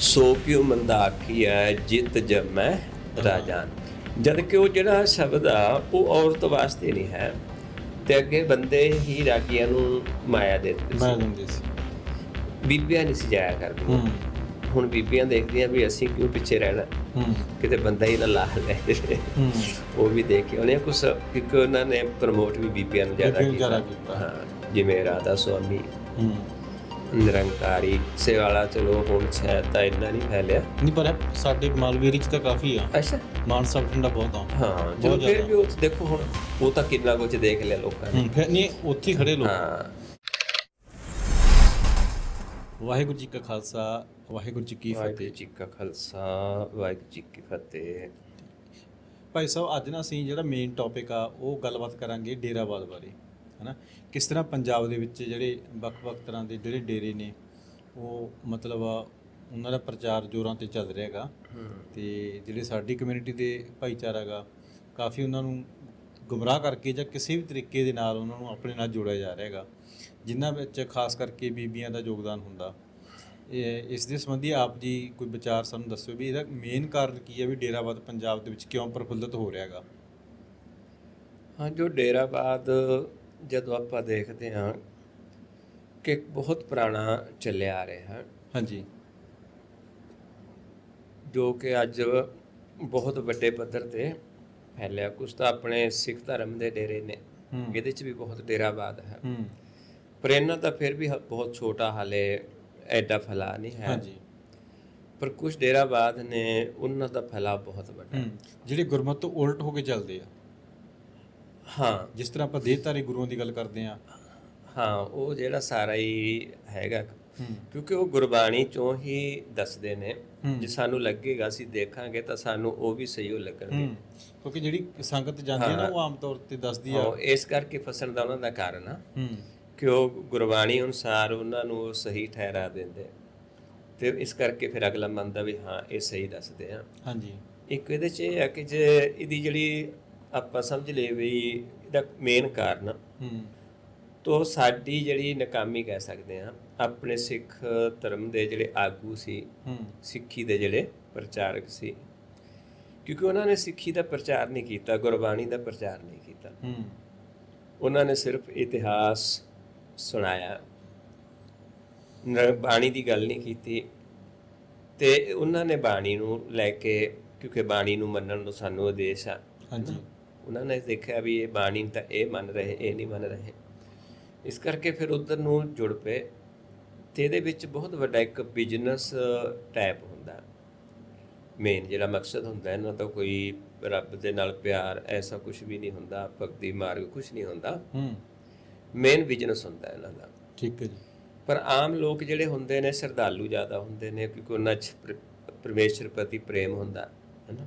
ਸੋ ਕਿਉ ਮੰਦਾ ਆਖੀਐ ਜਿਤ ਜਮੈ ਰਾਜਾਨ। ਜਦ ਕਿ ਉਹ ਜਿਹੜਾ ਸ਼ਬਦ ਆ ਉਹ ਔਰਤ ਵਾਸਤੇ ਨਹੀਂ ਹੈ। ਤੇ ਅੱਗੇ ਬੰਦੇ ਹੀ ਰਾਗੀਆਂ ਨੂੰ ਮਾਇਆ ਦੇ ਦਿੱਤੇ ਮੈਂ ਸੀ ਲੈਂਦੇ ਸੀ। ਬੀਬੀਆਂ ਨਹੀਂ ਸੀ ਜਾਇਆ ਕਰਦੀਆਂ। ਹੁਣ ਬੀਬੀਆਂ ਦੇਖਦੀਆਂ ਵੀ ਅਸੀਂ ਕਿਉਂ ਪਿੱਛੇ ਰਹਿਣਾ? ਕਿਤੇ ਬੰਦਾ ਹੀ ਨਾ ਲਾ। ਲੈ ਉਹ ਵੀ ਦੇਖ ਕੇ ਉਹਨੇ ਕੁਛ ਕਿਉਂਕਿ ਉਹਨਾਂ ਨੇ ਪ੍ਰਮੋਟ ਵੀ ਬੀਬੀਆਂ ਨੂੰ ਜ਼ਿਆਦਾ ਕੀਤਾ। ਜਿਵੇਂ ਰਾਧਾ ਸੁਆਮੀ। ਨਿਰੰਕਾਰੀ ਸੇ ਵਾਲਾ ਚਲੋ ਹੁਣ ਸ਼ਾਇਦ ਤਾਂ ਇੰਨਾ ਨਹੀਂ ਫੈਲਿਆ। ਨਹੀਂ ਪਰ ਸਾਡੇ ਮਾਲਵੇਰੀ ਚ ਤਾਂ ਕਾਫੀ ਆ। ਅੱਛਾ। ਮਾਨਸਾ ਬਠਿੰਡਾ ਬਹੁਤ ਆ। ਹਾਂ ਜੋ ਫਿਰ। ਵੀ ਉਹ ਦੇਖੋ ਹੁਣ ਉਹ ਤਾਂ ਕਿੰਨਾ ਕੁਝ ਦੇਖ ਲਿਆ ਲੋਕਾਂ ਨੇ। ਫਿਰ ਨਹੀਂ ਉੱਥੇ ਖੜੇ ਲੋਕ। ਹਾਂ। ਵਾਹਿਗੁਰੂ ਜੀ ਕਾ ਖਾਲਸਾ ਵਾਹਿਗੁਰੂ ਜੀ ਕੀ ਵਾਹਿਗੁਰੂ ਫਤਿਹ ਜੀ ਕਾ ਖਾਲਸਾ ਵਾਹਿਗੁਰੂ ਜੀ ਕੀ ਫਤਿਹ। ਭਾਈ ਸਾਹਿਬ ਅੱਜ ਨਾ ਅਸੀਂ ਜਿਹੜਾ ਮੇਨ ਟੌਪਿਕ ਆ ਉਹ ਗੱਲਬਾਤ ਕਰਾਂਗੇ ਡੇਰਾਵਾਦ ਬਾਰੇ। ਹਨਾ? ਕਿਸ ਤਰ੍ਹਾਂ ਪੰਜਾਬ ਦੇ ਵਿੱਚ ਜਿਹੜੇ ਵੱਖ-ਵੱਖ ਤਰ੍ਹਾਂ ਦੇ ਜਿਹੜੇ ਡੇਰੇ ਨੇ ਉਹ ਮਤਲਬ ਉਹਨਾਂ ਦਾ ਪ੍ਰਚਾਰ ਜ਼ੋਰਾਂ ਤੇ ਚੱਲ ਰਿਹਾ ਹੈਗਾ ਤੇ ਜਿਹੜੇ ਸਾਡੀ ਕਮਿਊਨਿਟੀ ਦੇ ਭਾਈਚਾਰਾ ਗਾ ਕਾਫੀ ਉਹਨਾਂ ਨੂੰ ਗੁੰਮਰਾਹ ਕਰਕੇ ਜਾਂ ਕਿਸੇ ਵੀ ਤਰੀਕੇ ਦੇ ਨਾਲ ਉਹਨਾਂ ਨੂੰ ਆਪਣੇ ਨਾਲ ਜੋੜਿਆ ਜਾ ਰਿਹਾ ਹੈਗਾ ਜਿਨ੍ਹਾਂ ਵਿੱਚ ਖਾਸ ਕਰਕੇ ਬੀਬੀਆਂ ਦਾ ਯੋਗਦਾਨ ਹੁੰਦਾ। ਇਹ ਇਸ ਦੇ ਸੰਬੰਧੀ ਆਪ ਜੀ ਕੋਈ ਵਿਚਾਰ ਸਾਨੂੰ ਦੱਸਿਓ ਵੀ ਇਹਦਾ ਮੇਨ ਕਾਰਨ ਕੀ ਹੈ ਵੀ ਡੇਰਾਵਾਦ ਪੰਜਾਬ ਦੇ ਵਿੱਚ ਕਿਉਂ ਪ੍ਰਫੁੱਲਤ ਹੋ ਰਿਹਾ ਹੈਗਾ? ਹਾਂ ਜੋ ਡੇਰਾਬਾਦ ਜਦੋਂ ਆਪਾਂ ਦੇਖਦੇ ਹਾਂ ਕਿ ਇੱਕ ਬਹੁਤ ਪੁਰਾਣਾ ਚੱਲਿਆ ਆ ਰਿਹਾ ਹੈ। ਹਾਂਜੀ। ਜੋ ਕਿ ਅੱਜ ਬਹੁਤ ਵੱਡੇ ਪੱਧਰ ਤੇ ਫੈਲਿਆ। ਕੁਛ ਤਾਂ ਆਪਣੇ ਸਿੱਖ ਧਰਮ ਦੇ ਡੇਰੇ ਨੇ। ਇਹਦੇ ਚ ਵੀ ਬਹੁਤ ਡੇਰਾਬਾਦ ਹੈ। ਹੂੰ। ਪਰ ਇਹਨਾਂ ਦਾ ਫਿਰ ਵੀ ਬਹੁਤ ਛੋਟਾ ਹਾਲੇ ਐਡਾ ਫੈਲਾ ਨਹੀਂ ਹੈ। ਹਾਂਜੀ। ਪਰ ਕੁਝ ਡੇਰਾਬਾਦ ਨੇ ਉਹਨਾਂ ਦਾ ਫੈਲਾਅ ਬਹੁਤ ਵੱਡਾ। ਜਿਹੜੇ ਗੁਰਮਤ ਤੋਂ ਉਲਟ ਹੋ ਕੇ ਚੱਲਦੇ ਆ। ਹਾਂ। ਜਿਸ ਤਰ੍ਹਾਂ ਆਪਾਂ ਦੇਹਧਾਰੀ ਗੁਰੂਆਂ ਦੀ ਗੱਲ ਕਰਦੇ ਆ ਹਾਂ ਉਹ ਜਿਹੜਾ ਸਾਰਾ ਹੀ ਹੈਗਾ। ਕਿਉਂਕਿ ਉਹ ਗੁਰਬਾਣੀ ਚੋਂ ਹੀ ਦੱਸਦੇ ਨੇ। ਜੇ ਸਾਨੂੰ ਲੱਗੇਗਾ ਅਸੀਂ ਦੇਖਾਂਗੇ ਤਾਂ ਸਾਨੂੰ ਉਹ ਵੀ ਸਹੀ ਹੋ ਲੱਗਣਗੇ। ਕਿਉਂਕਿ ਜਿਹੜੀ ਸੰਗਤ ਜਾਂਦੀ ਹੈ ਨਾ ਉਹ ਆਮ ਤੌਰ ਤੇ ਦੱਸਦੀ ਆ। ਇਸ ਕਰਕੇ ਫਸਣ ਦਾ ਉਹਨਾਂ ਦਾ ਕਾਰਨ ਆ। ਕਿ ਉਹ ਗੁਰਬਾਣੀ ਅਨੁਸਾਰ ਉਹਨਾਂ ਨੂੰ ਉਹ ਸਹੀ ਠਹਿਰਾ ਦਿੰਦੇ। ਤੇ ਇਸ ਕਰਕੇ ਫਿਰ ਅਗਲਾ ਮੰਨਦਾ ਵੀ ਹਾਂ ਇਹ ਸਹੀ ਦੱਸਦੇ ਆ। ਹਾਂਜੀ। ਇੱਕ ਇਹਦੇ ਚ ਇਹ ਹੈ ਕਿ ਜੇ ਇਹਦੀ ਜਿਹੜੀ ਆਪਾਂ ਸਮਝ ਲਈਏ ਵੀ ਇਹਦਾ ਮੇਨ ਕਾਰਨ ਹੂੰ। ਤੋ ਸਾਡੀ ਜਿਹੜੀ ਨਕਾਮੀ ਕਹਿ ਸਕਦੇ ਆ ਆਪਣੇ ਸਿੱਖ ਧਰਮ ਦੇ ਜਿਹੜੇ ਆਗੂ ਸੀ ਹੂੰ। ਸਿੱਖੀ ਦੇ ਜਿਹੜੇ ਪ੍ਰਚਾਰਕ ਸੀ ਕਿਉਂਕਿ ਉਹਨਾਂ ਨੇ ਸਿੱਖੀ ਦਾ ਪ੍ਰਚਾਰ ਨਹੀਂ ਕੀਤਾ ਗੁਰਬਾਣੀ ਦਾ ਪ੍ਰਚਾਰ ਨਹੀਂ ਕੀਤਾ। ਹੂੰ। ਉਹਨਾਂ ਨੇ ਸਿਰਫ ਇਤਿਹਾਸ ਸੁਣਾਇਆ। ਬਾਣੀ ਦੀ ਗੱਲ ਨਹੀਂ ਕੀਤੀ। ਤੇ ਉਹਨਾਂ ਨੇ ਬਾਣੀ ਨੂੰ ਲੈ ਕੇ ਕਿਉਂਕਿ ਬਾਣੀ ਨੂੰ ਮੰਨਣ ਨੂੰ ਸਾਨੂੰ ਆਦੇਸ਼ ਆ। ਹਾਂਜੀ। ਉਹਨਾਂ ਨੇ ਦੇਖਿਆ ਵੀ ਇਹ ਬਾਣੀ ਤਾਂ ਇਹ ਮੰਨ ਰਹੇ ਇਹ ਨਹੀਂ ਮੰਨ ਰਹੇ। ਇਸ ਕਰਕੇ ਫਿਰ ਉਧਰ ਨੂੰ ਜੁੜ ਪਏ ਤੇ ਇਹਦੇ ਵਿੱਚ ਬਹੁਤ ਵੱਡਾ ਇੱਕ ਬਿਜ਼ਨਸ ਟਾਈਪ ਹੁੰਦਾ। ਮੇਨ ਜਿਹੜਾ ਮਕਸਦ ਹੁੰਦਾ ਇਹਨਾਂ ਦਾ ਕੋਈ ਰੱਬ ਦੇ ਨਾਲ ਪਿਆਰ ਐਸਾ ਕੁਝ ਵੀ ਨਹੀਂ ਹੁੰਦਾ ਭਗਤੀ ਮਾਰਗ ਕੁਝ ਨਹੀਂ ਹੁੰਦਾ। ਹੂੰ। ਮੇਨ ਬਿਜ਼ਨਸ ਹੁੰਦਾ ਇਹਨਾਂ ਦਾ। ਠੀਕ ਹੈ ਜੀ। ਪਰ ਆਮ ਲੋਕ ਜਿਹੜੇ ਹੁੰਦੇ ਨੇ ਸ਼ਰਧਾਲੂ ਜ਼ਿਆਦਾ ਹੁੰਦੇ ਨੇ ਕਿਉਂਕਿ ਉਹਨਾਂ 'ਚ ਪ੍ਰ- ਪਰਮੇਸ਼ਰ ਪ੍ਰਤੀ ਪ੍ਰੇਮ ਹੁੰਦਾ ਹੈ ਨਾ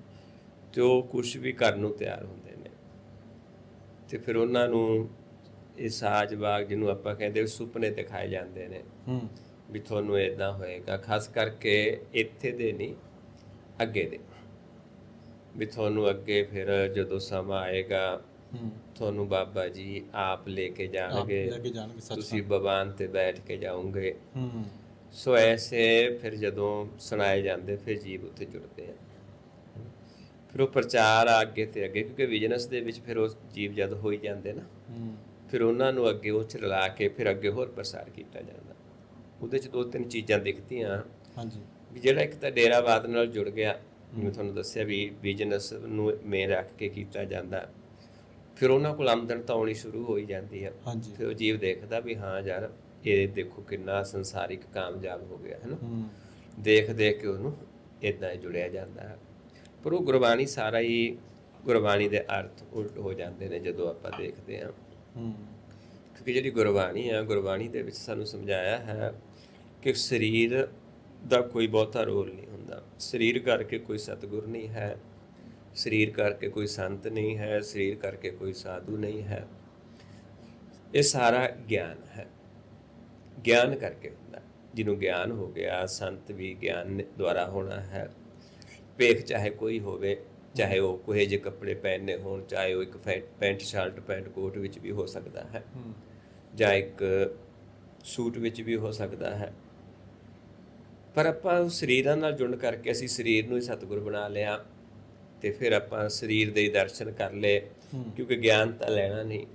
ਤੇ ਉਹ ਕੁਝ ਵੀ ਕਰਨ ਨੂੰ ਤਿਆਰ ਹੁੰਦੇ ਤੇ ਫਿਰ ਉਹਨਾਂ ਨੂੰ ਇਹ ਸਾਜ ਬਾਗ ਜਿਹਨੂੰ ਆਪਾਂ ਕਹਿੰਦੇ ਸੁਪਨੇ ਦਿਖਾਏ ਜਾਂਦੇ ਨੇ। ਹੂੰ। ਵੀ ਤੁਹਾਨੂੰ ਇਦਾਂ ਹੋਏਗਾ ਖਾਸ ਕਰਕੇ ਇੱਥੇ ਦੇ ਨਹੀਂ ਅੱਗੇ ਦੇ। ਵੀ ਤੁਹਾਨੂੰ ਅੱਗੇ ਫਿਰ ਜਦੋਂ ਸਮਾਂ ਆਏਗਾ ਹੂੰ। ਤੁਹਾਨੂੰ ਬਾਬਾ ਜੀ ਆਪ ਲੈ ਕੇ ਜਾਣਗੇ। ਤੁਸੀਂ ਬਵਾਨ ਤੇ ਬੈਠ ਕੇ ਜਾਓਗੇ। ਹੂੰ। ਸੋ ਐਸੇ ਫਿਰ ਜਦੋਂ ਸੁਣਾਏ ਜਾਂਦੇ ਫਿਰ ਜੀਵ ਉੱਤੇ ਜੁੜਦੇ ਆ। ਫਿਰ ਉਹ ਪ੍ਰਚਾਰ ਆ ਅੱਗੇ ਤੇ ਅੱਗੇ ਕਿਉਂਕਿ ਬਿਜ਼ਨਸ ਦੇ ਵਿੱਚ ਫਿਰ ਉਹ ਜੀਵ ਜਦ ਹੋਈ ਜਾਂਦੇ ਨਾ ਹੂੰ। ਫਿਰ ਉਹਨਾਂ ਨੂੰ ਅੱਗੇ ਉਹ ਚ ਰਲਾ ਕੇ ਫਿਰ ਅੱਗੇ ਹੋਰ ਪ੍ਰਸਾਰ ਕੀਤਾ ਜਾਂਦਾ। ਉਹਦੇ ਚ ਦੋ ਤਿੰਨ ਚੀਜ਼ਾਂ ਦਿਖਦੀਆਂ। ਹਾਂਜੀ। ਵੀ ਜਿਹੜਾ ਇੱਕ ਤਾਂ ਡੇਰਾਵਾਦ ਨਾਲ ਜੁੜ ਗਿਆ ਜਿਵੇਂ ਤੁਹਾਨੂੰ ਦੱਸਿਆ ਵੀ ਬਿਜ਼ਨਸ ਨੂੰ ਮੇਨ ਰੱਖ ਕੇ ਕੀਤਾ ਜਾਂਦਾ। ਫਿਰ ਉਹਨਾਂ ਕੋਲ ਆਮਦਨ ਤਾਂ ਆਉਣੀ ਸ਼ੁਰੂ ਹੋ ਹੀ ਜਾਂਦੀ ਹਾਂਜੀ। ਫਿਰ ਉਹ ਜੀਵ ਦੇਖਦਾ ਵੀ ਹਾਂ ਯਾਰ ਇਹ ਦੇਖੋ ਕਿੰਨਾ ਸੰਸਾਰਿਕ ਕਾਮਯਾਬ ਹੋ ਗਿਆ ਹੈ ਨਾ ਹੂੰ। ਦੇਖ ਦੇਖ ਕੇ ਉਹਨੂੰ ਇਦਾਂ ਹੀ ਜੁੜਿਆ ਜਾਂਦਾ। ਹੈ ਪਰ ਉਹ ਗੁਰਬਾਣੀ ਸਾਰਾ ਹੀ ਗੁਰਬਾਣੀ ਦੇ ਅਰਥ ਉਲਟ ਹੋ ਜਾਂਦੇ ਨੇ ਜਦੋਂ ਆਪਾਂ ਦੇਖਦੇ ਹਾਂ। ਕਿਉਂਕਿ ਜਿਹੜੀ ਗੁਰਬਾਣੀ ਆ ਗੁਰਬਾਣੀ ਦੇ ਵਿੱਚ ਸਾਨੂੰ ਸਮਝਾਇਆ ਹੈ ਕਿ ਸਰੀਰ ਦਾ ਕੋਈ ਬਹੁਤਾ ਰੋਲ ਨਹੀਂ ਹੁੰਦਾ। ਸਰੀਰ ਕਰਕੇ ਕੋਈ ਸਤਿਗੁਰ ਨਹੀਂ ਹੈ ਸਰੀਰ ਕਰਕੇ ਕੋਈ ਸੰਤ ਨਹੀਂ ਹੈ ਸਰੀਰ ਕਰਕੇ ਕੋਈ ਸਾਧੂ ਨਹੀਂ ਹੈ। ਇਹ ਸਾਰਾ ਗਿਆਨ ਹੈ। ਗਿਆਨ ਕਰਕੇ ਹੁੰਦਾ। ਜਿਹਨੂੰ ਗਿਆਨ ਹੋ ਗਿਆ ਸੰਤ ਵੀ ਗਿਆਨ ਦੁਆਰਾ ਹੋਣਾ ਹੈ। ਵੇਖ ਚਾਹੇ ਕੋਈ ਹੋਵੇ ਚਾਹੇ ਉਹ ਕੋਹੇ ਜਿਹੇ ਕੱਪੜੇ ਪਹਿਨੇ ਹੋਣ ਚਾਹੇ ਉਹ ਇੱਕ ਪੈਂਟ ਸ਼ਰਟ ਪੈਂਟ ਕੋਟ ਵਿੱਚ ਵੀ ਹੋ ਸਕਦਾ ਹੈ। ਜਾਂ ਇੱਕ ਸੂਟ ਵਿੱਚ ਵੀ ਹੋ ਸਕਦਾ ਹੈ। ਪਰ ਆਪਾਂ ਸਰੀਰਾਂ ਨਾਲ ਜੁੜ ਕਰਕੇ ਅਸੀਂ ਸਰੀਰ ਨੂੰ ਹੀ ਸਤਿਗੁਰ ਬਣਾ ਲਿਆ ਤੇ ਫਿਰ ਆਪਾਂ ਸਰੀਰ ਦੇ ਦਰਸ਼ਨ ਕਰ ਲਏ ਕਿਉਂਕਿ ਗਿਆਨ ਤਾਂ ਲੈਣਾ ਨਹੀਂ।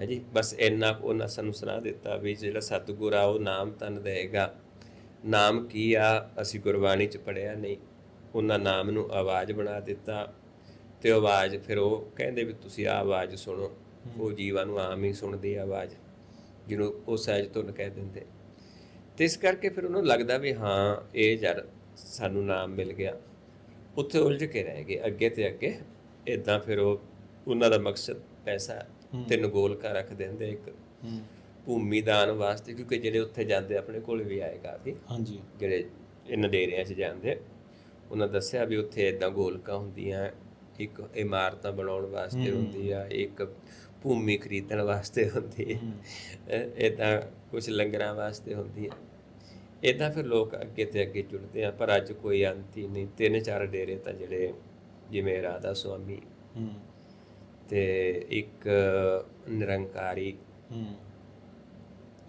ਹੈ ਜੀ ਬਸ ਇੰਨਾ ਕੁ ਉਹਨਾਂ ਸਾਨੂੰ ਸੁਣਾ ਦਿੱਤਾ ਵੀ ਜਿਹੜਾ ਸਤਿਗੁਰ ਆ ਉਹ ਨਾਮ ਤਨ ਦੇਗਾ ਨਾਮ ਕੀ ਆ ਅਸੀਂ ਗੁਰਬਾਣੀ ਚ ਪੜਿਆ ਨਹੀਂ। ਉਹਨਾਂ ਨਾਮ ਨੂੰ ਆਵਾਜ਼ ਬਣਾ ਦਿੱਤਾ ਤੇ ਆਵਾਜ਼ ਫਿਰ ਉਹ ਕਹਿੰਦੇ ਵੀ ਤੁਸੀਂ ਆ ਆਵਾਜ਼ ਸੁਣੋ ਉਹ ਜੀਵਾਂ ਨੂੰ ਆਮ ਹੀ ਸੁਣਦੀ ਆਵਾਜ਼ ਜਿਹਨੂੰ ਉਹ ਸਹਿਜ ਤੋਂ ਕਹਿ ਦਿੰਦੇ। ਤੇ ਇਸ ਕਰਕੇ ਫਿਰ ਉਹਨੂੰ ਲੱਗਦਾ ਵੀ ਹਾਂ ਇਹ ਜਦ ਸਾਨੂੰ ਨਾਮ ਮਿਲ ਗਿਆ। ਉੱਥੇ ਉਲਝ ਕੇ ਰਹਿ ਗਏ ਅੱਗੇ ਤੇ ਅੱਗੇ ਇਦਾਂ ਫਿਰ ਉਹ ਉਹਨਾਂ ਦਾ ਮਕਸਦ ਪੈਸਾ ਤਿੰਨ ਗੋਲਕਾਂ ਰੱਖ ਦਿੰਦੇ ਇੱਕ ਭੂਮੀ ਦਾਨ ਵਾਸਤੇ ਕਿਉਂਕਿ ਜਿਹੜੇ ਉੱਥੇ ਜਾਂਦੇ ਆਪਣੇ ਕੋਲ ਵੀ ਆਏ ਕਾਫੀ ਹਾਂਜੀ। ਜਿਹੜੇ ਇਹਨਾਂ ਡੇਰਿਆਂ 'ਚ ਜਾਂਦੇ ਉਹਨਾਂ ਦੱਸਿਆ ਵੀ ਉੱਥੇ ਇਦਾਂ ਗੋਲਕਾਂ ਹੁੰਦੀਆਂ ਇੱਕ ਇਮਾਰਤਾਂ ਬਣਾਉਣ ਵਾਸਤੇ ਹੁੰਦੀ ਆ ਇੱਕ ਭੂਮੀ ਖਰੀਦਣ ਵਾਸਤੇ ਹੁੰਦੀ ਹੈ। ਇਦਾਂ ਕੁਝ ਲੰਗਰਾਂ ਵਾਸਤੇ ਹੁੰਦੀ ਹੈ ਇਦਾਂ ਫਿਰ ਲੋਕ ਅੱਗੇ ਤੇ ਅੱਗੇ ਜੁੜਦੇ ਆ ਪਰ ਅੱਜ ਕੋਈ ਅੰਤ ਹੀ ਨਹੀਂ। ਤਿੰਨ ਚਾਰ ਡੇਰੇ ਤਾਂ ਜਿਹੜੇ ਜਿਵੇਂ ਰਾਧਾ ਸੁਆਮੀ ਤੇ ਇੱਕ ਨਿਰੰਕਾਰੀ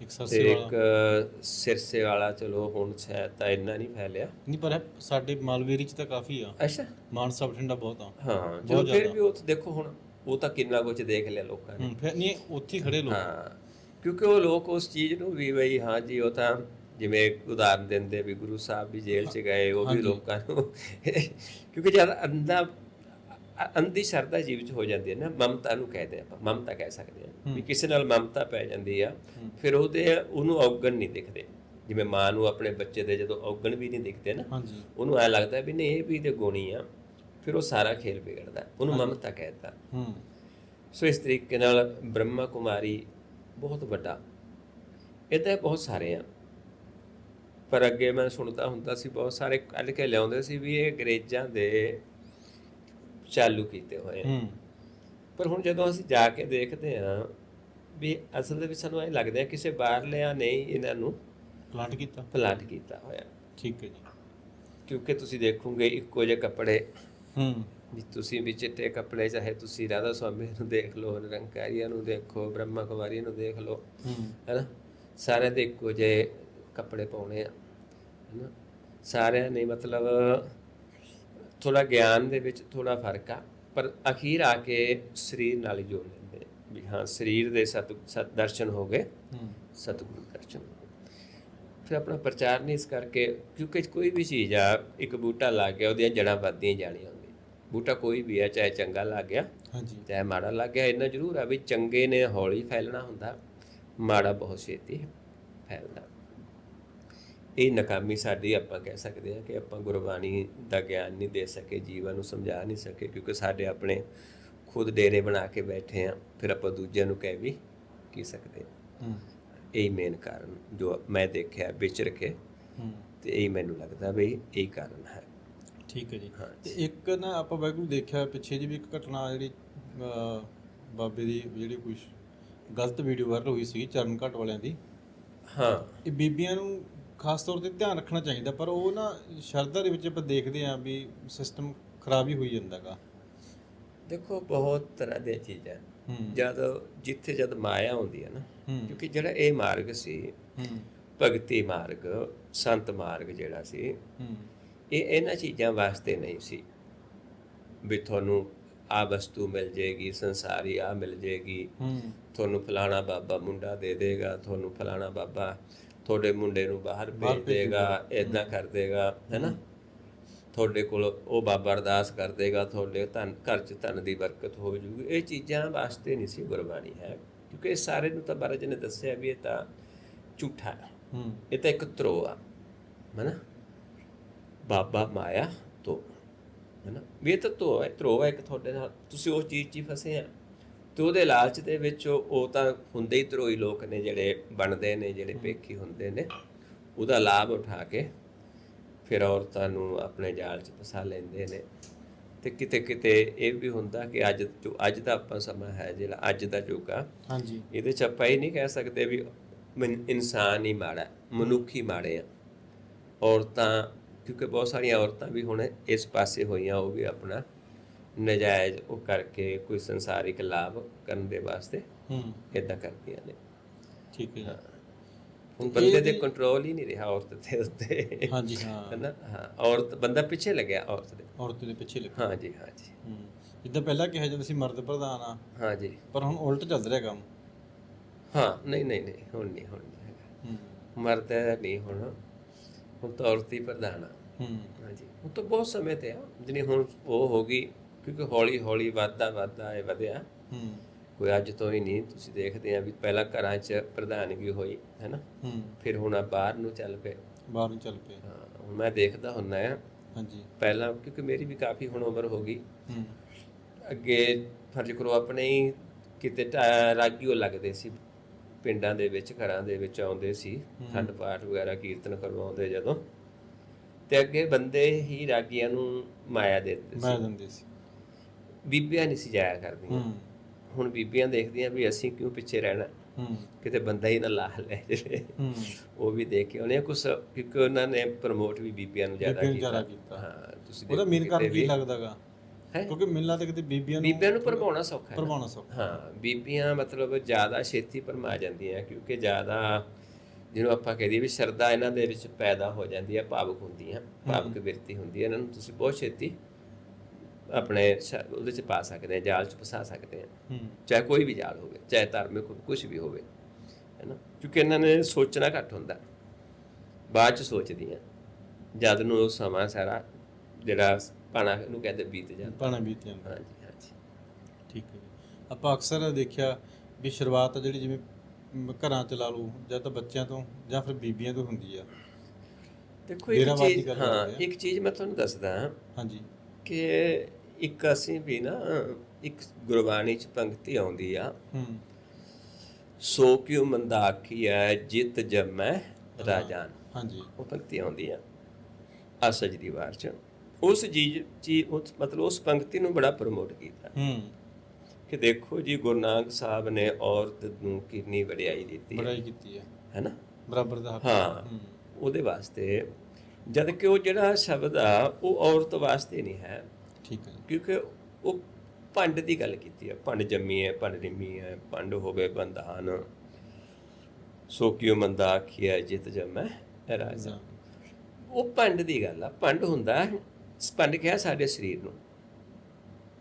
ਇੱਕ ਤੇ ਸਰਸੇ ਇੱਕ ਵਾਲਾ। ਸਿਰਸੇ ਵਾਲਾ ਚਲੋ ਹੁਣ ਸ਼ਾਇਦ ਤਾਂ ਇੰਨਾ ਨਹੀਂ ਫੈਲਿਆ। ਨਹੀਂ ਪਰ ਇਹ ਸਾਡੇ ਮਾਲਵੇਰੀ ਚ ਤਾਂ ਕਾਫੀ ਆ। ਅੱਛਾ। ਮਾਨਸਾ ਬਠਿੰਡਾ ਬਹੁਤ ਆ। ਹਾਂ ਜੋ ਫਿਰ ਵੀ ਉਹ ਤਾਂ ਦੇਖੋ ਹੁਣ ਉਹ ਤਾਂ ਕਿੰਨਾ ਕੁਝ ਦੇਖ ਲਿਆ ਲੋਕਾਂ ਨੇ। ਹੂੰ ਫਿਰ ਨਹੀਂ ਉੱਥੇ ਹੀ ਖੜੇ ਲੋਕ। ਹਾਂ ਕਿਉਂਕਿ ਉਹ ਲੋਕ ਉਸ ਚੀਜ਼ ਨੂੰ ਵੀ ਬਈ ਹਾਂ ਜੀ ਉਹ ਤਾਂ ਜਿਵੇਂ ਉਦਾਹਰਨ ਦਿੰਦੇ ਵੀ ਗੁਰੂ ਸਾਹਿਬ ਵੀ ਜੇਲ੍ਹ 'ਚ ਗਏ ਉਹ ਵੀ ਲੋਕਾਂ ਨੂੰ। ਕਿਉਂਕਿ ਜਦ ਅੰਦਾ ਅੰਧੀ ਸ਼ਰਧਾ ਜੀਵ 'ਚ ਹੋ ਜਾਂਦੀ ਹੈ ਨਾ ਮਮਤਾ ਨੂੰ ਕਹਿੰਦੇ ਆਪਾਂ ਮਮਤਾ ਕਹਿ ਸਕਦੇ ਆ ਵੀ ਕਿਸੇ ਨਾਲ ਮਮਤਾ ਪੈ ਜਾਂਦੀ ਆ ਫਿਰ ਉਹਦੇ ਉਹਨੂੰ ਔਗਣ ਨਹੀਂ ਦਿਖਦੇ। ਜਿਵੇਂ ਮਾਂ ਨੂੰ ਆਪਣੇ ਬੱਚੇ ਦੇ ਜਦੋਂ ਔਗਣ ਵੀ ਨਹੀਂ ਦਿਖਦੇ ਨਾ ਉਹਨੂੰ ਐ ਲੱਗਦਾ ਵੀ ਨਹੀਂ ਇਹ ਵੀ ਤੇ ਗੁਣੀ ਆ ਫਿਰ ਉਹ ਸਾਰਾ ਖੇਲ ਵਿਗੜਦਾ ਉਹਨੂੰ ਮਮਤਾ ਕਹਿੰਦਾ ਹੂੰ। ਸੋ ਇਸ ਤਰੀਕੇ ਨਾਲ ਬ੍ਰਹਮਾ ਕੁਮਾਰੀ ਬਹੁਤ ਵੱਡਾ ਇਹਦੇ ਬਹੁਤ ਸਾਰੇ ਆ। ਪਰ ਅੱਗੇ ਮੈਂ ਸੁਣਦਾ ਹੁੰਦਾ ਸੀ ਬਹੁਤ ਸਾਰੇ ਕੱਢ ਕੇ ਲਿਆਉਂਦੇ ਸੀ ਵੀ ਇਹ ਅੰਗਰੇਜ਼ਾਂ ਦੇ ਚਾਲੂ ਕੀਤੇ ਹੋਏ ਆ। ਹੂੰ। ਪਰ ਹੁਣ ਜਦੋਂ ਅਸੀਂ ਜਾ ਕੇ ਦੇਖਦੇ ਆ ਵੀ ਅਸਲ ਦੇ ਵਿੱਚ ਸਾਨੂੰ ਇਹ ਲੱਗਦਾ ਕਿਸੇ ਬਾਹਰਲਿਆਂ ਨੇ ਹੀ ਇਹਨਾਂ ਨੂੰ ਪਲਾਂਟ ਕੀਤਾ। ਪਲਾਂਟ ਕੀਤਾ ਹੋਇਆ। ਠੀਕ ਹੈ ਜੀ। ਕਿਉਂਕਿ ਤੁਸੀਂ ਦੇਖੋਗੇ ਇੱਕੋ ਜਿਹੇ ਕੱਪੜੇ। ਹੂੰ। ਵੀ ਤੁਸੀਂ ਵੀ ਚਿੱਟੇ ਕੱਪੜੇ ਚਾਹੇ ਤੁਸੀਂ ਰਾਧਾ ਸੁਆਮੀ ਨੂੰ ਦੇਖ ਲਓ ਨਿਰੰਕਾਰੀਆਂ ਨੂੰ ਦੇਖੋ ਬ੍ਰਹਮਾ ਕੁਮਾਰੀ ਨੂੰ ਦੇਖ ਲਓ ਹੂੰ। ਹੈਨਾ? ਸਾਰਿਆਂ ਦੇ ਇੱਕੋ ਜਿਹੇ ਕੱਪੜੇ ਪਾਉਣੇ ਆ ਹੈਨਾ? ਸਾਰਿਆਂ ਨੇ ਮਤਲਬ ਥੋੜਾ ਗਿਆਨ ਦੇ ਵਿੱਚ ਥੋੜਾ ਫ਼ਰਕ ਆ ਪਰ ਅਖੀਰ ਆ ਕੇ ਸਰੀਰ ਨਾਲ ਹੀ ਜੋੜ ਲੈਂਦੇ ਵੀ ਹਾਂ ਸਰੀਰ ਦੇ ਸਤ ਸਤ ਦਰਸ਼ਨ ਹੋ ਗਏ ਸਤਿਗੁਰੂ ਦਰਸ਼ਨ ਫਿਰ ਆਪਣਾ ਪ੍ਰਚਾਰ ਨਹੀਂ ਇਸ ਕਰਕੇ ਕਿਉਂਕਿ ਕੋਈ ਵੀ ਚੀਜ਼ ਆ ਇੱਕ ਬੂਟਾ ਲੱਗ ਗਿਆ ਉਹਦੀਆਂ ਜੜਾਂ ਵੱਧਦੀਆਂ ਜਾਣੀਆਂ ਹੁੰਦੀਆਂ। ਬੂਟਾ ਕੋਈ ਵੀ ਹੈ ਚਾਹੇ ਚੰਗਾ ਲੱਗ ਗਿਆ ਹਾਂਜੀ। ਚਾਹੇ ਮਾੜਾ ਲੱਗ ਗਿਆ ਇੰਨਾ ਜ਼ਰੂਰ ਆ ਵੀ ਚੰਗੇ ਨੇ ਹੌਲੀ ਫੈਲਣਾ ਹੁੰਦਾ ਮਾੜਾ ਬਹੁਤ ਛੇਤੀ ਫੈਲਦਾ। ਇਹ ਨਾਕਾਮੀ ਸਾਡੀ ਆਪਾਂ ਕਹਿ ਸਕਦੇ ਹਾਂ ਕਿ ਆਪਾਂ ਗੁਰਬਾਣੀ ਦਾ ਗਿਆਨ ਨਹੀਂ ਦੇ ਸਕੇ ਜੀਵਨ ਨੂੰ ਸਮਝਾ ਨਹੀਂ ਸਕੇ ਕਿਉਂਕਿ ਸਾਡੇ ਆਪਣੇ ਖੁਦ ਡੇਰੇ ਬਣਾ ਕੇ ਬੈਠੇ ਆ ਫਿਰ ਆਪਾਂ ਦੂਜਿਆਂ ਨੂੰ ਕਹਿ ਵੀ ਕੀ ਸਕਦੇ ਹਾਂ। ਹੂੰ। ਇਹ ਮੇਨ ਕਾਰਨ ਜੋ ਮੈਂ ਦੇਖਿਆ ਵਿਚਰ ਕੇ ਤੇ ਇਹ ਮੈਨੂੰ ਲੱਗਦਾ ਵੀ ਇਹ ਕਾਰਨ ਹੈ। ਠੀਕ ਹੈ ਜੀ। ਤੇ ਇੱਕ ਨਾ ਆਪਾਂ ਵਾਹਿਗੁਰੂ ਦੇਖਿਆ ਪਿੱਛੇ ਜੀ ਵੀ ਇੱਕ ਘਟਨਾ ਜਿਹੜੀ ਬਾਬੇ ਦੀ ਜਿਹੜੀ ਕੋਈ ਗਲਤ ਵੀਡੀਓ ਵਾਇਰਲ ਹੋਈ ਸੀ ਚਰਨ ਘਟ ਵਾਲਿਆਂ ਦੀ। ਹਾਂ। ਇਹ ਬੀਬੀਆਂ ਨੂੰ ਖਾਸ ਤੌਰ ਤੇ ਧਿਆਨ ਰੱਖਣਾ ਚਾਹੀਦਾ ਪਰ ਉਹ ਨਾ ਸ਼ਰਧਾ ਦੇ ਵਿੱਚ ਆਪਾਂ ਦੇਖਦੇ ਆਂ ਵੀ ਸਿਸਟਮ ਖਰਾਬ ਹੀ ਹੋਈ ਜਾਂਦਾਗਾ ਦੇਖੋ ਬਹੁਤ ਤਰ੍ਹਾਂ ਦੀਆਂ ਚੀਜ਼ਾਂ। ਜਦ ਜਿੱਥੇ ਜਦ ਮਾਇਆ ਹੁੰਦੀ ਹੈ ਨਾ ਕਿਉਂਕਿ ਜਿਹੜਾ ਇਹ ਮਾਰਗ ਸੀ ਭਗਤੀ ਮਾਰਗ ਸੰਤ ਮਾਰਗ ਜਿਹੜਾ ਸੀ ਇਹ ਇਹਨਾਂ ਚੀਜ਼ਾਂ ਵਾਸਤੇ ਨਹੀਂ ਸੀ। ਵੀ ਤੁਹਾਨੂੰ ਆ ਵਸਤੂ ਮਿਲ ਜੇਗੀ ਸੰਸਾਰੀ ਆ ਮਿਲ ਜੇਗੀ ਹੂੰ। ਤੁਹਾਨੂੰ ਫਲਾਣਾ ਬਾਬਾ ਮੁੰਡਾ ਦੇ ਦੇਗਾ ਤੁਹਾਨੂੰ ਫਲਾਣਾ ਬਾਬਾ ਤੁਹਾਡੇ ਮੁੰਡੇ ਨੂੰ ਬਾਹਰ ਭੇਜ ਦੇਗਾ ਇਦਾਂ ਕਰ ਦੇਗਾ ਹੈਨਾ? ਤੁਹਾਡੇ ਕੋਲ ਉਹ ਬਾਬਾ ਅਰਦਾਸ ਕਰ ਦੇਗਾ ਤੁਹਾਡੇ ਧਨ ਘਰ 'ਚ ਧਨ ਦੀ ਬਰਕਤ ਹੋ ਜੂਗੀ। ਇਹ ਚੀਜ਼ਾਂ ਵਾਸਤੇ ਨਹੀਂ ਸੀ ਗੁਰਬਾਣੀ ਹੈ ਕਿਉਂਕਿ ਇਹ ਸਾਰੇ ਨੂੰ ਤਾਂ ਮਹਾਰਾਜ ਨੇ ਦੱਸਿਆ ਵੀ ਇਹ ਤਾਂ ਝੂਠਾ ਹੈ। ਇਹ ਤਾਂ ਇੱਕ ਧਰੋ ਆ ਹੈਨਾ? ਬਾਬਾ ਮਾਇਆ ਤੋ ਹੈਨਾ? ਵੀ ਇਹ ਤਾਂ ਧੋ ਹੈ ਧਰੋ ਹੈ ਇੱਕ ਤੁਹਾਡੇ ਨਾਲ। ਤੁਸੀਂ ਉਸ ਚੀਜ਼ 'ਚ ਹੀ ਫਸੇ ਆ। ਤੇ ਉਹਦੇ ਲਾਲਚ ਦੇ ਵਿੱਚ ਉਹ ਤਾਂ ਹੁੰਦੇ ਹੀ ਧਰੋਈ ਲੋਕ ਨੇ ਜਿਹੜੇ ਬਣਦੇ ਨੇ ਜਿਹੜੇ ਪੇਖੀ ਹੁੰਦੇ ਨੇ। ਉਹਦਾ ਲਾਭ ਉਠਾ ਕੇ ਫਿਰ ਔਰਤਾਂ ਨੂੰ ਆਪਣੇ ਜਾਲ 'ਚ ਫਸਾ ਲੈਂਦੇ ਨੇ। ਤੇ ਕਿਤੇ ਕਿਤੇ ਇਹ ਵੀ ਹੁੰਦਾ ਕਿ ਅੱਜ ਜੋ ਅੱਜ ਦਾ ਆਪਾਂ ਸਮਾਂ ਹੈ ਜਿਹੜਾ ਅੱਜ ਦਾ ਯੁੱਗ ਆ ਹਾਂਜੀ। ਇਹਦੇ ਚ ਆਪਾਂ ਇਹ ਨਹੀਂ ਕਹਿ ਸਕਦੇ ਵੀ ਇਨਸਾਨ ਹੀ ਮਾੜਾ ਮਨੁੱਖ ਹੀ ਮਾੜੇ ਆ। ਔਰਤਾਂ ਕਿਉਂਕਿ ਬਹੁਤ ਸਾਰੀਆਂ ਔਰਤਾਂ ਵੀ ਹੁਣ ਇਸ ਪਾਸੇ ਹੋਈਆਂ ਉਹ ਵੀ ਆਪਣਾ ਨਜਾਇਜ਼ ਉਹ ਕਰਕੇ ਕੋਈ ਸੰਸਾਰਿਕ ਲਾਭ ਕਰਨ ਦੇ ਵਾਸਤੇ ਹੂੰ। ਇਦਾਂ ਕਰਦੀਆਂ ਨੇ। ਠੀਕ ਹੈ। ਹੁਣ ਬੰਦੇ ਦੇ ਕੰਟਰੋਲ ਹੀ ਨਹੀਂ ਰਿਹਾ ਔਰਤ ਦੇ ਉੱਤੇ। ਹਾਂਜੀ ਹਾਂ। ਹੈਨਾ? ਹਾਂ ਔਰਤ ਬੰਦਾ ਪਿੱਛੇ ਲੱਗਿਆ ਔਰਤ ਦੇ। ਔਰਤ ਦੇ ਪਿੱਛੇ ਲੱਗ ਹਾਂਜੀ ਹਾਂਜੀ ਹੂੰ ਜਿੱਦਾਂ ਪਹਿਲਾਂ ਕਿਹਾ ਜਾਂਦਾ ਸੀ ਮਰਦ ਪ੍ਰਧਾਨ ਆ। ਹਾਂਜੀ ਪਰ ਹੁਣ ਉਲਟ ਚੱਲ ਰਿਹਾ ਕੰਮ। ਹਾਂ ਨਹੀਂ ਨਹੀਂ ਨਹੀਂ ਹੁਣ ਨਹੀਂ ਹੁਣ ਨਹੀਂ ਹੈਗਾ। ਹੂੰ। ਮਰਦ ਨਹੀਂ ਹੁਣ। ਹੁਣ ਤਾਂ ਔਰਤ ਹੀ ਪ੍ਰਧਾਨ ਆ। ਹੂੰ। ਹਾਂਜੀ ਉਹ ਤਾਂ ਬਹੁਤ ਸਮੇਂ ਤੇ ਆ। ਜਿਹਨੇ ਹੁਣ ਉਹ ਹੋ ਗਈ ਕਿਉਂਕਿ ਹੌਲੀ ਹੌਲੀ ਵੱਧਦਾ ਵੱਧਦਾ ਇਹ ਵਧਿਆ। ਹੂੰ। ਕੋਈ ਅੱਜ ਤੋਂ ਹੀ ਨਹੀਂ ਤੁਸੀਂ ਦੇਖਦੇ ਆ ਵੀ ਪਹਿਲਾਂ ਘਰਾਂ 'ਚ ਪ੍ਰਧਾਨਗੀ ਹੋਈ ਹੈ ਨਾ ਹੂੰ। ਫਿਰ ਹੁਣ ਆ ਬਾਹਰ ਨੂੰ ਚੱਲ ਪਏ। ਬਾਹਰ ਨੂੰ ਚੱਲ ਪਏ। ਹਾਂ ਹੁਣ ਮੈਂ ਦੇਖਦਾ ਹੁੰਨਾ ਆ। ਹਾਂਜੀ। ਪਹਿਲਾਂ ਕਿਉਂਕਿ ਮੇਰੀ ਵੀ ਕਾਫੀ ਹੁਣ ਉਮਰ ਹੋ ਗਈ। ਹੂੰ। ਅੱਗੇ ਫਰਜ਼ ਕਰੋ ਆਪਣੇ ਹੀ ਕਿਤੇ ਰਾਗੀਓ ਲੱਗਦੇ ਸੀ। ਪਿੰਡਾਂ ਦੇ ਵਿੱਚ ਘਰਾਂ ਦੇ ਵਿੱਚ ਆਉਂਦੇ ਸੀ। ਖੰਡ ਪਾਠ ਵਗੈਰਾ ਕੀਰਤਨ ਕਰਵਾਉਂਦੇ ਜਦੋਂ। ਤੇ ਅੱਗੇ ਬੰਦੇ ਹੀ ਰਾਗੀਆਂ ਨੂੰ ਮਾਇਆ ਦੇ ਦਿੰਦੇ ਸੀ। ਦਿੰਦੇ ਸੀ। ਬੀਬੀਆਂ ਨਹੀਂ ਸੀ ਜਾਇਆ ਕਰਦੀਆਂ। ਹੁਣ ਬੀਬੀਆਂ ਦੇਖਦੀਆਂ ਵੀ ਅਸੀਂ ਕਿਉਂ ਪਿੱਛੇ ਰਹਿਣਾ? ਕਿਤੇ ਬੰਦਾ ਹੀ ਨਾ ਲਾ ਲੈ ਹੂੰ। ਉਹ ਵੀ ਦੇਖ ਕੇ ਉਹਨੇ ਕੁਛ ਕਿਉਂਕਿ ਉਹਨਾਂ ਨੇ ਪ੍ਰਮੋਟ ਵੀ ਬੀਬੀਆਂ ਨੂੰ ਜ਼ਿਆਦਾ ਕੀਤਾ। ਹਾਂ ਤੁਸੀਂ ਉਹਦਾ ਮੇਨ ਕਾਰਨ ਕੀ ਲੱਗਦਾਗਾ? ਹੈਂ? ਕਿਉਂਕਿ ਮੈਨੂੰ ਲੱਗਦਾ ਕਿਤੇ ਬੀਬੀਆਂ ਨੂੰ ਬੀਬੀਆਂ ਨੂੰ ਭਰਮਾਉਣਾ ਸੌਖਾ ਹੈ। ਪਰਵਾਉਣਾ ਸੌਖਾ ਹਾਂ। ਬੀਬੀਆਂ ਮਤਲਬ ਜ਼ਿਆਦਾ ਛੇਤੀ ਭਰਮਾ ਜਾਂਦੀਆਂ ਕਿਉਂਕਿ ਜ਼ਿਆਦਾ ਜਿਹਨੂੰ ਆਪਾਂ ਕਹਦੇ ਵੀ ਸ਼ਰਧਾ ਇਹਨਾਂ ਦੇ ਵਿੱਚ ਪੈਦਾ ਹੋ ਜਾਂਦੀ ਹੈ ਭਾਵਕ ਹੁੰਦੀਆਂ ਭਾਵਕ ਬਿਰਤੀ ਹੁੰਦੀ ਹੈ ਇਹਨਾਂ ਨੂੰ ਤੁਸੀਂ ਬਹੁਤ ਛੇਤੀ ਆਪਣੇ ਉਹਦੇ ਚ ਪਾ ਸਕਦੇ ਆ ਜਾਲ ਚ ਫਸਾ ਸਕਦੇ ਆ ਹੂੰ। ਚਾਹੇ ਕੋਈ ਵੀ ਜਾਲ ਹੋਵੇ ਚਾਹੇ ਧਾਰਮਿਕ ਕੁਝ ਵੀ ਹੋਵੇ ਹੈਨਾ ਕਿਉਂਕਿ ਇਹਨਾਂ ਨੇ ਸੋਚਣਾ ਘੱਟ ਹੁੰਦਾ। ਬਾਅਦ ਚ ਸੋਚਦੀਆਂ। ਜਦ ਨੂੰ ਉਹ ਸਮਾਂ ਸਾਰਾ ਜਿਹੜਾ ਪਾਣਾ ਨੂੰ ਕਹਿੰਦੇ ਬੀਤ ਜਾਂਦਾ। ਪਾਣਾ ਬੀਤ ਜਾਂਦਾ। ਹਾਂਜੀ ਹਾਂਜੀ। ਠੀਕ ਹੈ। ਆਪਾਂ ਅਕਸਰ ਦੇਖਿਆ ਵੀ ਸ਼ੁਰੂਆਤ ਜਿਹੜੀ ਜਿਵੇਂ ਘਰਾਂ ਚ ਲਾ ਲਓ ਜਾਂ ਤਾਂ ਬੱਚਿਆਂ ਤੋਂ ਜਾਂ ਫਿਰ ਬੀਬੀਆਂ ਤੋਂ ਹੁੰਦੀ ਆ। ਦੇਖੋ ਇੱਕ ਚੀਜ਼ ਹਾਂ। ਇੱਕ ਚੀਜ਼ ਮੈਂ ਤੁਹਾਨੂੰ ਦੱਸਦਾ। ਹਾਂਜੀ। ਕਿ ਇੱਕ ਅਸੀਂ ਵੀ ਨਾ ਇੱਕ ਗੁਰਬਾਣੀ ਚ ਪੰਕਤੀ ਆਉਂਦੀ ਆ। ਹੂੰ। ਸੋ ਕਿਉ ਮੰਦਾ ਆਖੀਐ ਜਿਤ ਜਮੈ ਰਾਜਾਨ। ਹਾਂਜੀ। ਉਹ ਪੰਕਤੀ ਆਉਂਦੀ ਆ ਆਸਜ ਦੀ ਵਾਰ ਚ। ਉਸ ਚੀਜ਼ ਚੀ ਉਸ ਮਤਲਬ ਉਸ ਪੰਕਤੀ ਨੂੰ ਬੜਾ ਪ੍ਰਮੋਟ ਕੀਤਾ। ਹੂੰ। ਕਿ ਦੇਖੋ ਜੀ ਗੁਰੂ ਨਾਨਕ ਸਾਹਿਬ ਨੇ ਔਰਤ ਨੂੰ ਕਿੰਨੀ ਵਡਿਆਈ ਦਿੱਤੀ ਬੜਾਈ ਕੀਤੀ ਹੈ। ਹੈਨਾ? ਬਰਾਬਰ ਦਾ ਹੱਕ। ਹੂੰ। ਉਹਦੇ ਵਾਸਤੇ ਜਦ ਕਿ ਉਹ ਜਿਹੜਾ ਸ਼ਬਦ ਆ ਉਹ ਔਰਤ ਵਾਸਤੇ ਨਹੀਂ ਹੈ। ਠੀਕ ਹੈ। ਕਿਉਂਕਿ ਉਹ ਭੰਡ ਦੀ ਗੱਲ ਕੀਤੀ ਹੈ। ਭੰਡ ਜੰਮੀ ਹੈ ਭੰਡ ਨਿੰਮੀ ਹੈ ਭੰਡ ਹੋਵੇ ਬੰਧਾਨ। ਸੋ ਕਿਉ ਮੰਦਾ ਆਖੀਐ ਜਿਤ ਜਮੈ ਰਾਜਾ। ਉਹ ਭੰਡ ਦੀ ਗੱਲ ਆ। ਭੰਡ ਹੁੰਦਾ ਭੰਡ ਕਿਹਾ ਸਾਡੇ ਸਰੀਰ ਨੂੰ।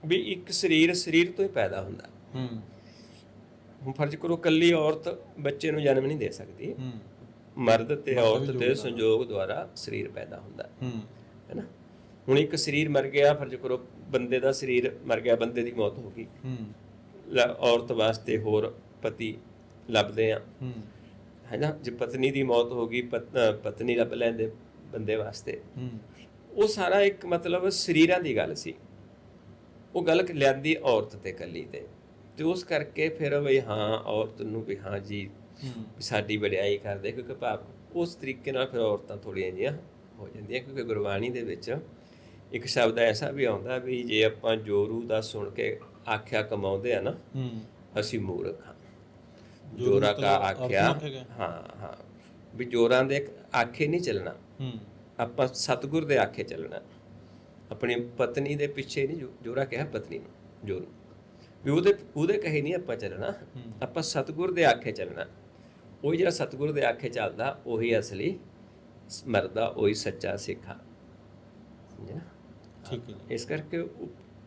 ਵੀ ਇੱਕ ਸਰੀਰ ਸਰੀਰ ਤੋਂ ਹੀ ਪੈਦਾ ਹੁੰਦਾ। ਹੂੰ। ਹੁਣ ਫਰਜ਼ ਕਰੋ ਕੱਲੀ ਔਰਤ ਬੱਚੇ ਨੂੰ ਜਨਮ ਨਹੀਂ ਦੇ ਸਕਦੀ। ਹੂੰ। ਮਰਦ ਤੇ ਔਰਤ ਦੇ ਸੰਯੋਗ ਦੁਆਰਾ ਸਰੀਰ ਪੈਦਾ ਹੁੰਦਾ। ਹੂੰ। ਹੈਨਾ ਹੁਣ ਇੱਕ ਸਰੀਰ ਮਰ ਗਿਆ ਫਰਜ਼ ਕਰੋ ਬੰਦੇ ਦਾ ਸਰੀਰ ਮਰ ਗਿਆ ਬੰਦੇ ਦੀ ਮੌਤ ਹੋ ਗਈ। ਹੂੰ। ਲ- ਔਰਤ ਵਾਸਤੇ ਹੋਰ ਪਤੀ ਲੱਭਦੇ ਆ। ਹੂੰ। ਹੈਨਾ ਜੇ ਪਤਨੀ ਦੀ ਮੌਤ ਹੋ ਗਈ ਪਤਨੀ ਲੱਭ ਲੈਂਦੇ ਬੰਦੇ ਵਾਸਤੇ। ਹੂੰ। ਉਹ ਸਾਰਾ ਇੱਕ ਮਤਲਬ ਸਰੀਰਾਂ ਦੀ ਗੱਲ ਸੀ। ਉਹ ਗੱਲ ਲਿਆਂਦੀ ਔਰਤ ਤੇ ਕੱਲੀ ਤੇ। ਤੇ ਉਸ ਕਰਕੇ ਫਿਰ ਵੀ ਹਾਂ ਔਰਤ ਨੂੰ ਵੀ ਹਾਂ ਜੀ ਹੂੰ। ਵੀ ਸਾਡੀ ਵਡਿਆਈ ਕਰਦੇ ਕਿਉਂਕਿ ਭਾਵ ਉਸ ਤਰੀਕੇ ਨਾਲ ਫਿਰ ਔਰਤਾਂ ਥੋੜੀਆਂ ਜਿਹੀਆਂ ਹੋ ਜਾਂਦੀਆਂ ਕਿਉਂਕਿ ਗੁਰਬਾਣੀ ਦੇ ਵਿੱਚ ਇੱਕ ਸ਼ਬਦ ਐਸਾ ਵੀ ਆਉਂਦਾ ਵੀ ਜੇ ਆਪਾਂ ਜੋਰੂ ਦਾ ਸੁਣ ਕੇ ਆਖਿਆ ਕਮਾਉਂਦੇ ਆ ਨਾ ਹੂੰ। ਅਸੀਂ ਮੂਰਖ ਹਾਂ। ਜੋਰੂ ਅਰਥ ਆਖਿਆ। ਹਾਂ ਹਾਂ। ਵੀ ਜੋਰਾਂ ਦੇ ਆਖੇ ਨਹੀਂ ਚੱਲਣਾ। ਹੂੰ। ਆਪਾਂ ਸਤਿਗੁਰ ਦੇ ਆਖੇ ਚੱਲਣਾ। ਆਪਣੀ ਪਤਨੀ ਦੇ ਪਿੱਛੇ ਨਹੀਂ ਜੋਰਾ ਕਿਹਾ ਪਤਨੀ ਨੂੰ ਜੋਰੂ। ਵੀ ਉਹਦੇ ਉਹਦੇ ਕਹੇ ਨਹੀਂ ਆਪਾਂ ਚੱਲਣਾ। ਆਪਾਂ ਸਤਿਗੁਰ ਦੇ ਆਖੇ ਚੱਲਣਾ। ਉਹ ਜਿਹੜਾ ਸਤਿਗੁਰ ਦੇ ਆਖੇ ਚੱਲਦਾ ਉਹੀ ਅਸਲੀ ਮਰਦਾ ਉਹੀ ਸੱਚਾ ਸਿੱਖਾ। ਸਮਝਿਆ? ਠੀਕ ਹੈ ਇਸ ਕਰਕੇ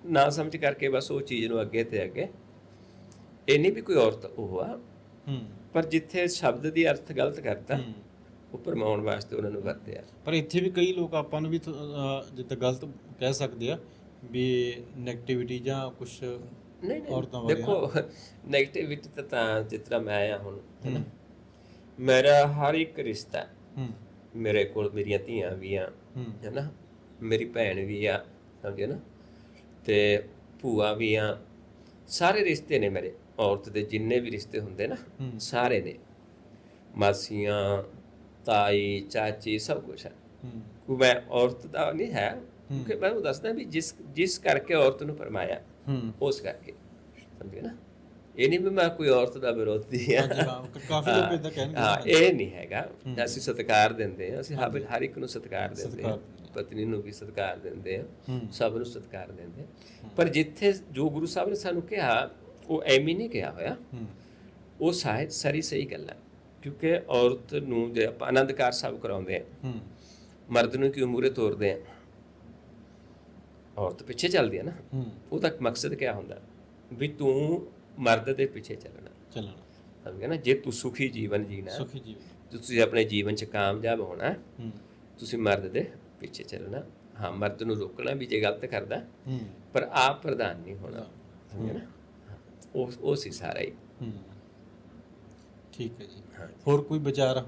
ਨਾ ਸਮਝ ਕਰਕੇ ਬਸ ਉਹ ਚੀਜ਼ ਨੂੰ ਅੱਗੇ ਤੇ ਅੱਗੇ। ਇਹ ਨਹੀਂ ਵੀ ਕੋਈ ਔਰਤ ਉਹ ਆ ਹੂੰ। ਪਰ ਜਿੱਥੇ ਸ਼ਬਦ ਦੀ ਅਰਥ ਗਲਤ ਕਰਤਾ। ਉਹ ਪਰਮਾਉਣ ਵਾਸਤੇ ਉਹਨਾਂ ਨੂੰ ਵਰਤਿਆ ਪਰ ਇੱਥੇ ਵੀ ਕਈ ਲੋਕ ਆਪਾਂ ਨੂੰ ਵੀ ਜਿੱਦਾਂ ਗਲਤ ਕਹਿ ਸਕਦੇ ਆ ਵੀ 네ਗੇਟਿਵਿਟੀ ਜਾਂ ਕੁਝ ਨਹੀਂ ਔਰਤਾਂ ਨਹੀਂ ਦੇਖੋ 네ਗੇਟਿਵਿਟੀ ਤਾਂ ਤਰ੍ਹਾਂ ਮੈਂ ਆ ਹੁਣ ਮੇਰਾ ਹਰ ਇੱਕ ਰਿਸ਼ਤਾ ਹੂੰ। ਮੇਰੇ ਕੋਲ ਮੇਰੀਆਂ ਧੀਆਂ ਵੀ ਆ ਹੈਨਾ ਮੇਰੀ ਭੈਣ ਵੀ ਆ ਸਮਝੇ ਨਾ ਤੇ ਭੂਆ ਵੀ ਆ ਸਾਰੇ ਰਿਸ਼ਤੇ ਨੇ ਮੇਰੇ ਔਰਤ ਦੇ ਜਿੰਨੇ ਵੀ ਰਿਸ਼ਤੇ ਹੁੰਦੇ ਨਾ। ਸਾਰੇ ਨੇ। ਮਾਸੀਆਂ ਤਾਈ ਚਾਚੀ ਸਭ ਕੁਝ ਹੈ। ਕੋਈ ਮੈਂ ਔਰਤ ਦਾ ਨਹੀਂ ਹੈ ਕਿਉਂਕਿ ਮੈਂ ਉਹ ਦੱਸਦਾ ਵੀ ਜਿਸ ਜਿਸ ਕਰਕੇ ਔਰਤ ਨੂੰ ਫਰਮਾਇਆ ਉਸ ਕਰਕੇ। ਸਮਝੇ ਨਾ? ਇਹ ਨਹੀਂ ਵੀ ਮੈਂ ਕੋਈ ਔਰਤ ਦਾ ਵਿਰੋਧੀ ਆ। ਕ- ਕਾਫੀ ਲੋਕ ਇਦਾਂ ਕਹਿਣਗੇ ਹਾਂ ਇਹ ਨਹੀਂ ਹੈਗਾ। ਅਸੀਂ ਸਤਿਕਾਰ ਦਿੰਦੇ ਹਾਂ ਅਸੀਂ ਹਰ ਹਰ ਇੱਕ ਨੂੰ ਸਤਿਕਾਰ ਦਿੰਦੇ ਹਾਂ। ਪਤਨੀ ਨੂੰ ਵੀ ਸਤਿਕਾਰ ਦਿੰਦੇ ਹੂੰ। ਸਭ ਨੂੰ ਸਤਿਕਾਰ ਦਿੰਦੇ। ਪਰ ਜਿੱਥੇ ਜੋ ਗੁਰੂ ਸਾਹਿਬ ਨੇ ਸਾਨੂੰ ਕਿਹਾ ਉਹ ਐਵੇਂ ਨਹੀਂ ਕਿਹਾ ਹੋਇਆ। ਉਹ ਸਾਇਦ ਸਾਰੀ ਸਹੀ ਗੱਲ ਹੈ। ਕਿਉਂਕਿ ਔਰਤ ਨੂੰ ਜੇ ਆਪਾਂ ਆਨੰਦਕਾਰ ਸਾਹਿਬ ਕਰਾਉਂਦੇ ਆ ਮਰਦ ਨੂੰ ਕਿਉਂ ਮੂਰੇ ਤੋਰਦੇ ਆ? ਔਰਤ ਪਿੱਛੇ ਚੱਲਦੀ ਹੈ ਨਾ। ਉਹਦਾ ਮਕਸਦ ਕੀ ਹੁੰਦਾ? ਵੀ ਤੂੰ ਮਰਦ ਦੇ ਪਿੱਛੇ ਚੱਲਣਾ। ਚੱਲਣਾ। ਸਮਝ ਨਾ ਜੇ ਤੂੰ ਸੁਖੀ ਜੀਵਨ ਜੀਣਾ ਸੁਖੀ ਜੀਵਨ। ਜੇ ਤੁਸੀਂ ਆਪਣੇ ਜੀਵਨ 'ਚ ਕਾਮਯਾਬ ਹੋਣਾ ਤੁਸੀਂ ਮਰਦ ਦੇ ਪਿੱਛੇ ਚੱਲਣਾ। ਹਾਂ ਮਰਦ ਨੂੰ ਰੋਕਣਾ ਵੀ ਜੇ ਗਲਤ ਕਰਦਾ ਪਰ ਆਪ ਪ੍ਰਧਾਨ ਨਹੀਂ ਹੋਣਾ। ਨਾ। ਉਹ ਉਹ ਸੀ ਸਾਰਾ ਹੀ। ਠੀਕ ਹੈ ਜੀ। ਹੋਰ ਕੋਈ ਵਿਚਾਰ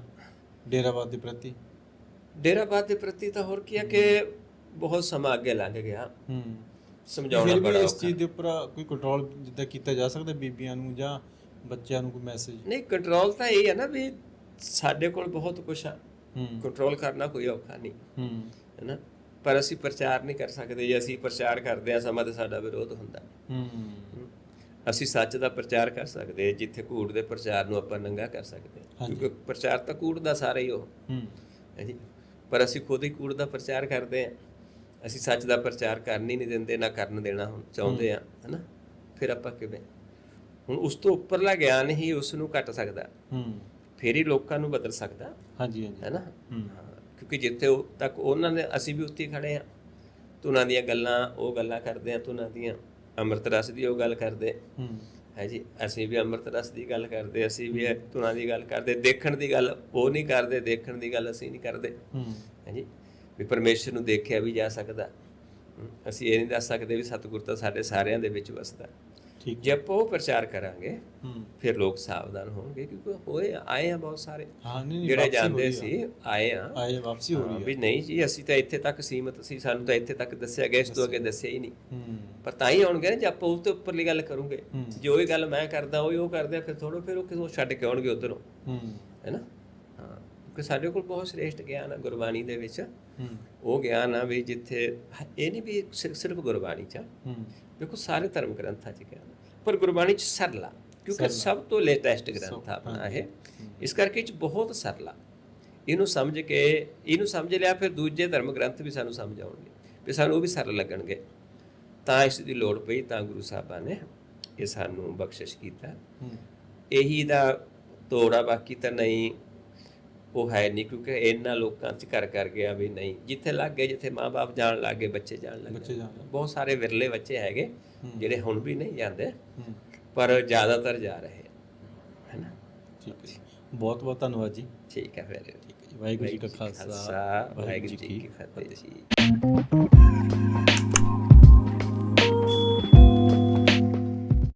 ਡੇਰਾਵਾਦ ਦੇ ਪ੍ਰਤੀ? ਡੇਰਾਬਾਦ ਦੇ ਪ੍ਰਤੀ ਤਾਂ ਹੋਰ ਕੀ ਹੈ ਕਿ ਬਹੁਤ ਸਮਾਂ ਅੱਗੇ ਲੰਘ ਗਿਆ। ਹੂੰ। ਸਮਝਾਉਣਾ ਬੜਾ ਇਸ ਚੀਜ਼ ਦੇ ਉੱਪਰ ਕੋਈ ਕੰਟਰੋਲ ਜਿੱਦਾਂ ਕੀਤਾ ਜਾ ਸਕਦਾ ਬੀਬੀਆਂ ਨੂੰ ਜਾਂ ਬੱਚਿਆਂ ਨੂੰ ਕੋਈ ਮੈਸੇਜ ਨਹੀਂ ਕੰਟਰੋਲ ਤਾਂ ਇਹ ਹੈ ਨਾ ਵੀ ਸਾਡੇ ਕੋਲ ਬਹੁਤ ਕੁਝ ਆ। ਕੰਟਰੋਲ ਕਰਨਾ ਕੋਈ ਔਖਾ ਨਹੀਂ। ਹੂੰ। ਹੈ ਨਾ ਪਰ ਅਸੀਂ ਪ੍ਰਚਾਰ ਨਹੀਂ ਕਰ ਸਕਦੇ। ਜੇ ਅਸੀਂ ਪ੍ਰਚਾਰ ਕਰਦੇ ਆ ਸਮਾਂ ਤੇ ਸਾਡਾ ਵਿਰੋਧ ਹੁੰਦਾ। ਹੂੰ। ਅਸੀਂ ਸੱਚ ਦਾ ਪ੍ਰਚਾਰ ਕਰ ਸਕਦੇ ਹਾਂ, ਜਿੱਥੇ ਕੂੜ ਦੇ ਪ੍ਰਚਾਰ ਨੂੰ ਆਪਾਂ ਨੰਗਾ ਕਰ ਸਕਦੇ ਹਾਂ। ਹਾਂਜੀ। ਕਿਉਂਕਿ ਪ੍ਰਚਾਰ ਤਾਂ ਕੂੜ ਦਾ ਸਾਰਾ ਹੀ ਉਹ। ਹੂੰ। ਹੈ ਜੀ? ਪਰ ਅਸੀਂ ਖੁਦ ਹੀ ਕੂੜ ਦਾ ਪ੍ਰਚਾਰ ਕਰਦੇ ਹਾਂ। ਅਸੀਂ ਸੱਚ ਦਾ ਪ੍ਰਚਾਰ ਕਰਨ ਹੀ ਨਹੀਂ ਦਿੰਦੇ ਨਾ ਕਰਨ ਦੇਣਾ ਚਾਹੁੰਦੇ ਆ ਹੈਨਾ? ਫਿਰ ਆਪਾਂ ਕਿਵੇਂ? ਹੁਣ ਉਸ ਤੋਂ ਉੱਪਰਲਾ ਗਿਆਨ ਹੀ ਉਸ ਨੂੰ ਕੱਟ ਸਕਦਾ। ਹੂੰ। ਫਿਰ ਹੀ ਲੋਕਾਂ ਨੂੰ ਬਦਲ ਸਕਦਾ। ਹਾਂਜੀ ਹਾਂਜੀ। ਹੈਨਾ? ਹਾਂ, ਕਿਉਂਕਿ ਜਿੱਥੇ ਉਹ ਤੱਕ ਉਹਨਾਂ ਨੇ ਅਸੀਂ ਵੀ ਉੱਥੇ ਖੜੇ ਆ ਤੁਨਾਂ ਦੀਆਂ ਗੱਲਾਂ ਉਹ ਗੱਲਾਂ ਕਰਦੇ ਆ ਤੁਨਾਂ ਦੀਆਂ ਅੰਮ੍ਰਿਤ ਰਸ ਦੀ ਉਹ ਗੱਲ ਕਰਦੇ। ਹੂੰ। ਹੈ ਜੀ ਅਸੀਂ ਵੀ ਅੰਮ੍ਰਿਤ ਰਸ ਦੀ ਗੱਲ ਕਰਦੇ ਅਸੀਂ ਵੀ ਤੁਨਾਂ ਦੀ ਗੱਲ ਕਰਦੇ। ਦੇਖਣ ਦੀ ਗੱਲ ਉਹ ਨਹੀਂ ਕਰਦੇ ਦੇਖਣ ਦੀ ਗੱਲ ਅਸੀਂ ਨਹੀਂ ਕਰਦੇ। ਹੂੰ। ਜੀ ਵੀ ਪਰਮੇਸ਼ਰ ਨੂੰ ਦੇਖਿਆ ਵੀ ਜਾ ਸਕਦਾ। ਅਸੀਂ ਇਹ ਨਹੀਂ ਦੱਸ ਸਕਦੇ ਵੀ ਸਤਿਗੁਰ ਤਾਂ ਸਾਡੇ ਸਾਰਿਆਂ ਦੇ ਵਿੱਚ ਵਸਦਾ। ਠੀਕ। ਜੇ ਆਪਾਂ ਉਹ ਪ੍ਰਚਾਰ ਕਰਾਂਗੇ ਫਿਰ ਲੋਕ ਸਾਵਧਾਨ ਹੋਣਗੇ ਕਿਉਂਕਿ ਹੋਏ ਆਏ ਆ ਬਹੁਤ ਸਾਰੇ। ਹਾਂ ਨਹੀਂ ਨਹੀਂ ਜਿਹੜੇ ਜਾਂਦੇ। ਸੀ ਆਏ ਆ। ਆਏ ਵਾਪਸੀ ਹੋ ਹਾਂ, ਰਹੀ ਵੀ ਨਹੀਂ ਜੀ ਅਸੀਂ ਤਾਂ ਇੱਥੇ ਤੱਕ ਸੀਮਤ ਸੀ ਸਾਨੂੰ ਤਾਂ ਇੱਥੇ ਤੱਕ ਦੱਸਿਆ ਗਿਆ ਇਸ ਤੋਂ ਅੱਗੇ ਦੱਸਿਆ। ਹੀ ਨਹੀਂ। ਪਰ ਤਾਂ ਹੀ ਆਉਣਗੇ ਨਾ ਜੇ ਆਪਾਂ ਉਸ ਤੋਂ ਉੱਪਰਲੀ ਗੱਲ ਕਰੂੰਗੇ। ਜੇ ਉਹੀ ਗੱਲ ਮੈਂ ਕਰਦਾ ਉਹੀ ਉਹ ਕਰਦੇ ਆ, ਫਿਰ ਥੋੜੋ ਫਿਰ ਉਹ ਕਿਸੋਂ ਛੱਡ ਕੇ ਆਉਣਗੇ ਉਧਰੋਂ। ਹੂੰ। ਹੈਨਾ ਹਾਂ ਕਿਉਂਕਿ ਸਾਡੇ ਕੋਲ ਬਹੁਤ ਸ੍ਰੇਸ਼ਟ ਗਿਆਨ ਆ ਗੁਰਬਾਣੀ ਦੇ ਵਿੱਚ। ਉਹ ਗਿਆਨ ਆ ਵੀ ਜਿੱਥੇ ਇਹ ਨਹੀਂ ਵੀ ਸਿਰਫ ਗੁਰਬਾਣੀ ਚ ਦੇਖੋ ਸਾਰੇ ਧਰਮ ਗ੍ਰੰਥਾਂ ਚ ਗਿਆਨ ਆ। ਪਰ ਗੁਰਬਾਣੀ ਚ ਸਰਲਾ ਕਿਉਂਕਿ ਸਭ ਤੋਂ ਲੇਟੈਸਟ ਗ੍ਰੰਥ ਆ ਆਪਣਾ ਇਹ। ਇਸ ਕਰਕੇ ਚ ਬਹੁਤ ਸਰਲਾ। ਇਹਨੂੰ ਸਮਝ ਕੇ ਇਹਨੂੰ ਸਮਝ ਲਿਆ ਫਿਰ ਦੂਜੇ ਧਰਮ ਗ੍ਰੰਥ ਵੀ ਸਾਨੂੰ ਸਮਝ ਆਉਣਗੇ। ਵੀ ਸਾਨੂੰ ਉਹ ਵੀ ਸਰਲ ਲੱਗਣਗੇ। ਤਾਂ ਇਸ ਦੀ ਲੋੜ ਪਈ ਤਾਂ ਗੁਰੂ ਸਾਹਿਬਾਂ ਨੇ ਇਹ ਸਾਨੂੰ ਬਖਸ਼ਿਸ਼ ਕੀਤਾ। ਇਹੀ ਦਾ ਤੋੜਾ ਬਾਕੀ ਤਾਂ ਨਹੀਂ। ਉਹ ਹੈ ਨਹੀਂ ਕਿਉਂਕਿ ਇਹਨਾਂ ਲੋਕਾਂ ਚ ਕਰ ਕਰ ਗਿਆ ਵੀ ਨਹੀਂ। ਜਿੱਥੇ ਲੱਗ ਗਏ ਜਿੱਥੇ ਮਾਪੇ ਜਾਣ ਲੱਗ ਗਏ ਬੱਚੇ ਜਾਣ ਲੱਗ ਗਏ। ਬਹੁਤ ਸਾਰੇ ਵਿਰਲੇ ਬੱਚੇ ਹੈਗੇ ਜਿਹੜੇ ਹੁਣ ਵੀ ਨਹੀਂ ਜਾਂਦੇ ਹੂੰ। ਪਰ ਜ਼ਿਆਦਾਤਰ ਜਾ ਰਹੇ ਆ। ਹੈਨਾ? ਠੀਕ ਹੈ ਜੀ। ਬਹੁਤ ਬਹੁਤ ਧੰਨਵਾਦ ਜੀ। ਠੀਕ ਹੈ ਫਿਰ। ਠੀਕ ਹੈ ਵਾਹਿਗੁਰੂ ਜੀ ਕਾ ਖਾਲਸਾ। ਵਾਹਿਗੁਰੂ ਜੀ ਕੀ ਫਤਿਹ ਜੀ।